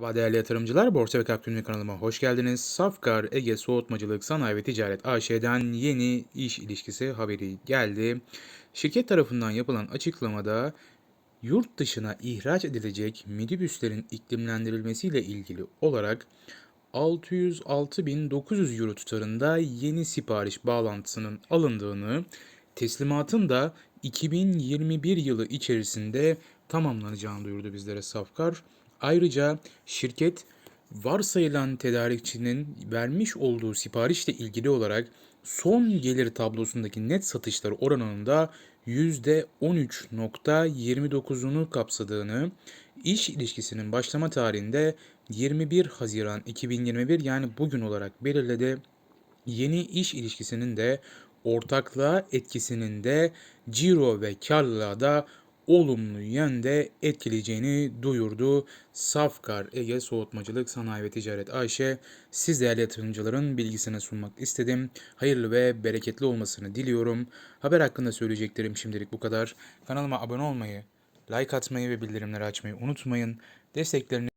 Merhaba değerli yatırımcılar, Borsa ve Kalp Günlüğü kanalıma hoş geldiniz. Safkar Ege Soğutmacılık Sanayi ve Ticaret AŞ'den yeni iş ilişkisi haberi geldi. Şirket tarafından yapılan açıklamada yurt dışına ihraç edilecek minibüslerin iklimlendirilmesiyle ilgili olarak 606.900 euro tutarında yeni sipariş bağlantısının alındığını, teslimatın da 2021 yılı içerisinde tamamlanacağını duyurdu bizlere Safkar. Ayrıca şirket varsayılan tedarikçinin vermiş olduğu siparişle ilgili olarak son gelir tablosundaki net satışları oranında %13.29'unu kapsadığını, iş ilişkisinin başlama tarihinde 21 Haziran 2021 yani bugün olarak belirledi. Yeni iş ilişkisinin de ortaklığa etkisinin de ciro ve karlılığa da olumlu yönde etkileyeceğini duyurdu. Safkar Ege Soğutmacılık Sanayi ve Ticaret AŞ siz değerli yatırımcıların bilgisine sunmak istedim. Hayırlı ve bereketli olmasını diliyorum. Haber hakkında söyleyeceklerim şimdilik bu kadar. Kanalıma abone olmayı, like atmayı ve bildirimleri açmayı unutmayın. Destekleriniz